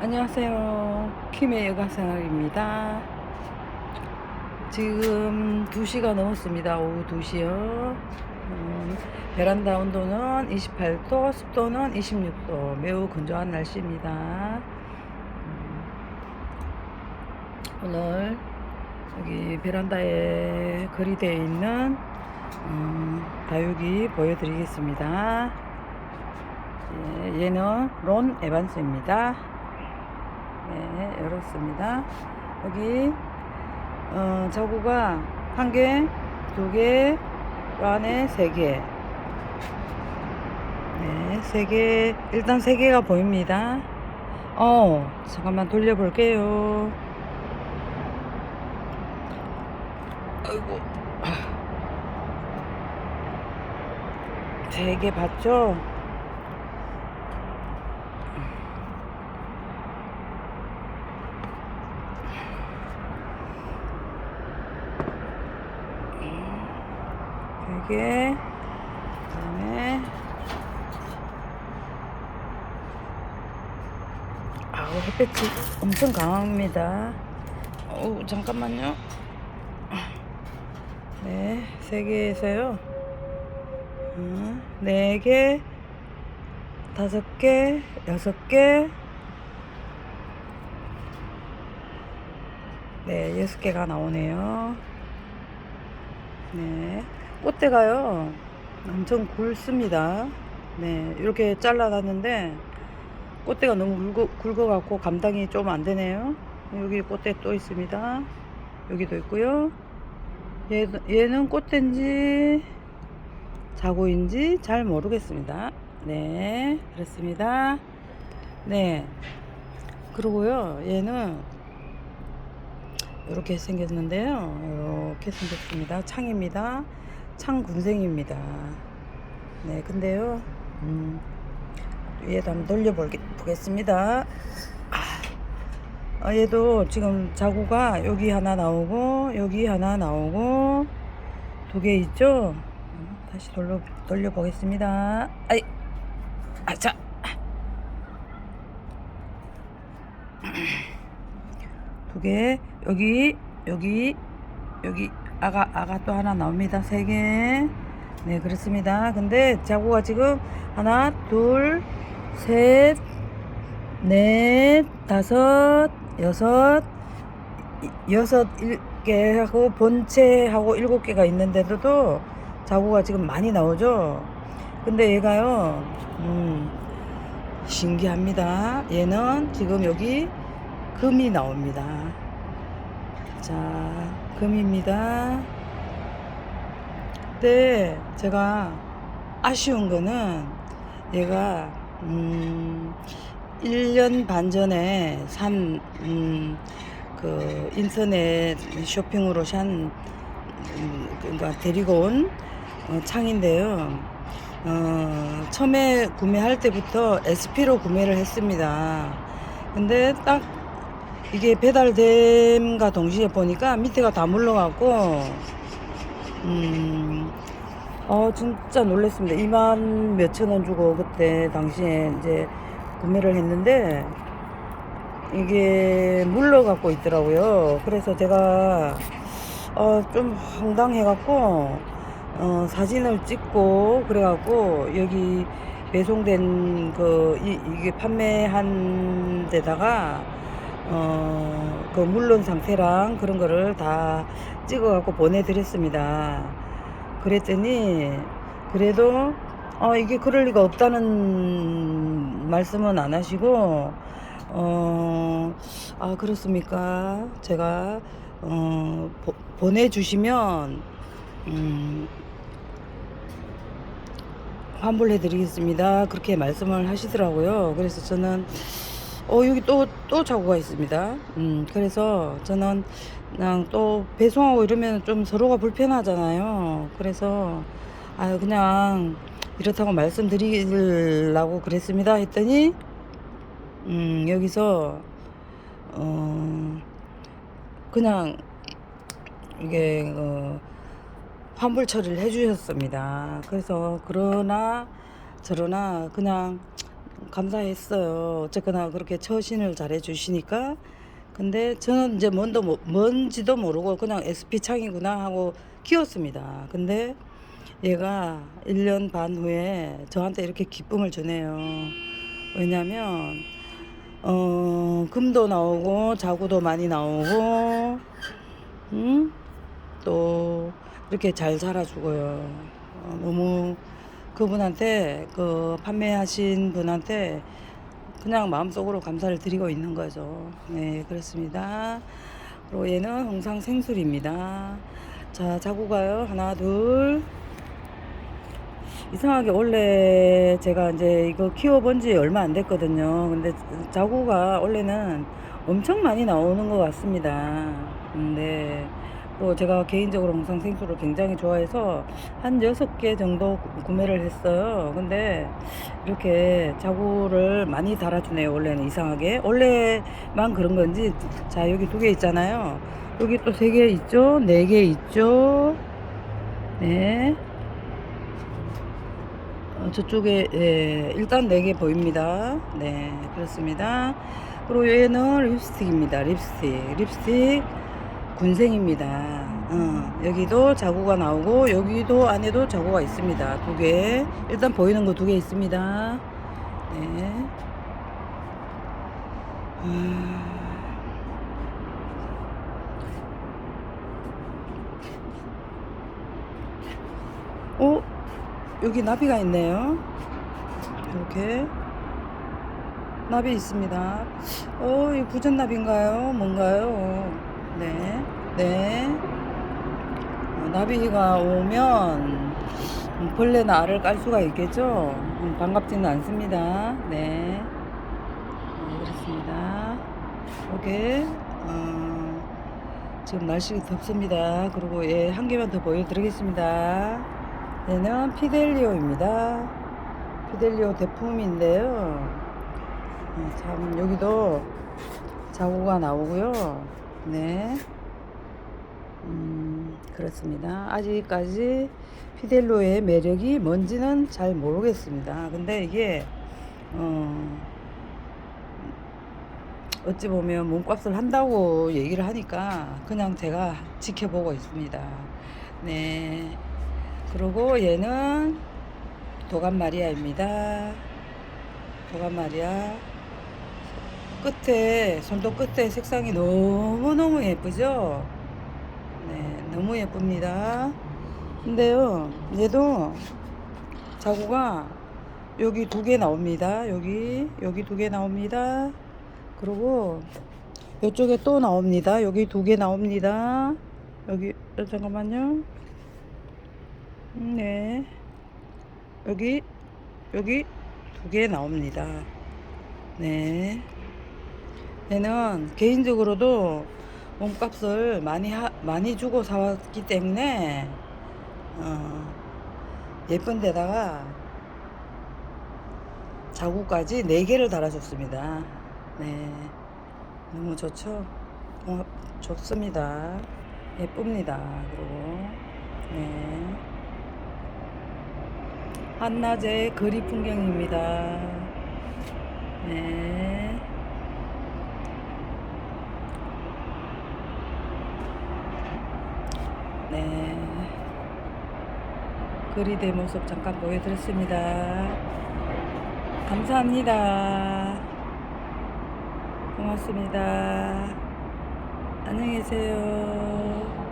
안녕하세요. 킴의 여가생활입니다. 지금 2시가 넘었습니다. 오후 2시요. 음, 베란다 온도는 28도, 습도는 26도. 매우 건조한 날씨입니다. 음, 오늘 여기 베란다에 거리되어 있는 음, 다육이 보여드리겠습니다. 예, 얘는 론 에반스입니다. 네, 열었습니다. 여기 어, 자구가 한 개, 두 개, 그 안에 세 개. 네, 세 개. 일단 세 개가 보입니다. 어, 잠깐만 돌려볼게요. 아이고. 세 개 봤죠? 되게 그다음에 아우 햇볕이 엄청 강합니다. 어우 잠깐만요. 네, 세 개에서요. 음, 네 개, 다섯 개, 여섯 개, 네, 여섯 개가 나오네요. 네. 꽃대가요. 엄청 굵습니다. 네. 이렇게 잘라놨는데 꽃대가 너무 굵어, 굵어갖고 감당이 좀 안 되네요. 여기 꽃대 또 있습니다. 여기도 있고요. 얘, 얘는 꽃대인지 자고인지 잘 모르겠습니다. 네. 그렇습니다. 네. 그리고요. 얘는 이렇게 생겼는데요. 이렇게 생겼습니다. 창입니다. 창 군생입니다. 네, 근데요. 음, 얘도 한번 돌려보겠습니다. 아, 얘도 지금 자구가 여기 하나 나오고 여기 하나 나오고 두 개 있죠? 음, 다시 돌려 돌려보겠습니다. 아이, 아, 자. 두 개, 여기, 여기, 여기, 아가, 아가 또 하나 나옵니다. 세 개. 네, 그렇습니다. 근데 자구가 지금 하나, 둘, 셋, 넷, 다섯, 여섯, 이- 여섯 일 개 하고 본체하고 일곱 개가 있는데도 자구가 지금 많이 나오죠. 근데 얘가요, 음, 신기합니다. 얘는 지금 여기 금이 나옵니다. 자, 금입니다. 근데 제가 아쉬운 거는 얘가 음 1년 반 전에 산 음, 그 인터넷 쇼핑으로 산 음, 그러니까 데리고 온 어, 창인데요. 어, 처음에 구매할 때부터 SP로 구매를 했습니다. 근데 딱 이게 배달됨과 동시에 보니까 밑에가 다 물러가고 음, 어 진짜 놀랐습니다. 2만 몇천 원 주고 그때 당시에 이제 구매를 했는데 이게 물러갖고 있더라고요. 그래서 제가 어 좀 황당해갖고 어 사진을 찍고 그래갖고 여기 배송된 그 이, 이게 판매한 데다가 어 그 물론 상태랑 그런 거를 다 찍어갖고 보내드렸습니다. 그랬더니 그래도 어 이게 그럴 리가 없다는 말씀은 안 하시고 어 아 그렇습니까? 제가 어 보, 보내주시면 음 환불해 드리겠습니다. 그렇게 말씀을 하시더라고요. 그래서 저는 어 여기 또또 자구가 있습니다. 음 그래서 저는 그냥 또 배송하고 이러면 좀 서로가 불편하잖아요. 그래서 아 그냥 이렇다고 말씀드리려고 그랬습니다. 했더니 음 여기서 어 그냥 이게 어 환불 처리를 해주셨습니다. 그래서 그러나 저러나 그냥 감사했어요. 어쨌거나 그렇게 처신을 잘해 주시니까. 근데 저는 이제 뭔도 모- 뭔지도 모르고 그냥 SP 창이구나 하고 키웠습니다. 근데 얘가 1년 반 후에 저한테 이렇게 기쁨을 주네요. 왜냐면 어, 금도 나오고 자구도 많이 나오고 음? 또 이렇게 잘 살아주고요. 어, 너무 그분한테 그 판매하신 분한테 그냥 마음속으로 감사를 드리고 있는 거죠. 네, 그렇습니다. 그리고 얘는 홍상 생술입니다. 자, 자구가요. 하나, 둘. 이상하게 원래 제가 이제 이거 키워본 지 얼마 안 됐거든요. 근데 자구가 원래는 엄청 많이 나오는 것 같습니다. 근데 또 제가 개인적으로 홍상 생수를 굉장히 좋아해서 한 여섯 개 정도 구- 구매를 했어요. 근데 이렇게 자구를 많이 달아주네요. 원래는 이상하게. 원래만 그런 건지 자 여기 두 개 있잖아요. 여기 또 세 개 있죠. 네 개 있죠. 네. 어, 저쪽에 예, 일단 네개 보입니다. 네, 그렇습니다. 그리고 얘는 립스틱입니다. 립스틱, 립스틱 군생입니다. 어, 여기도 자구가 나오고 여기도 안에도 자구가 있습니다. 두 개. 일단 보이는 거 두 개 있습니다. 네. 음. 어? 여기 나비가 있네요. 이렇게 나비 있습니다. 어, 이 부전나비인가요? 뭔가요? 네, 네. 어, 나비가 오면 음, 벌레나 알을 깔 수가 있겠죠? 음, 반갑지는 않습니다. 네, 네 그렇습니다. 이렇게 어, 지금 날씨 덥습니다. 그리고 예, 한 개만 더 보여드리겠습니다. 얘는 피델리오입니다. 피델리오 대품인데요. 어, 참 여기도 자구가 나오고요. 네. 음, 그렇습니다. 아직까지 피델로의 매력이 뭔지는 잘 모르겠습니다. 근데 이게 어, 어찌 보면 몸값을 한다고 얘기를 하니까 그냥 제가 지켜보고 있습니다. 네. 그리고 얘는 도감 마리아입니다. 도감 마리아. 끝에, 손톱 끝에 색상이 너무너무 예쁘죠? 네, 너무 예쁩니다. 근데요, 얘도 자구가 여기 두 개 나옵니다. 여기, 여기 두 개 나옵니다. 그리고 이쪽에 또 나옵니다. 여기 두 개 나옵니다. 여기, 어, 잠깐만요. 음, 네. 여기, 여기 두 개 나옵니다. 네. 얘는 개인적으로도 몸값을 많이 하, 많이 주고 사왔기 때문에 어, 예쁜 데다가 자구까지 네 개를 달아줬습니다. 네, 너무 좋죠? 어, 좋습니다. 예쁩니다. 그리고 네. 한낮의 거리 풍경입니다. 네. 네. 거리대 모습 잠깐 보여드렸습니다. 감사합니다. 고맙습니다. 안녕히 계세요.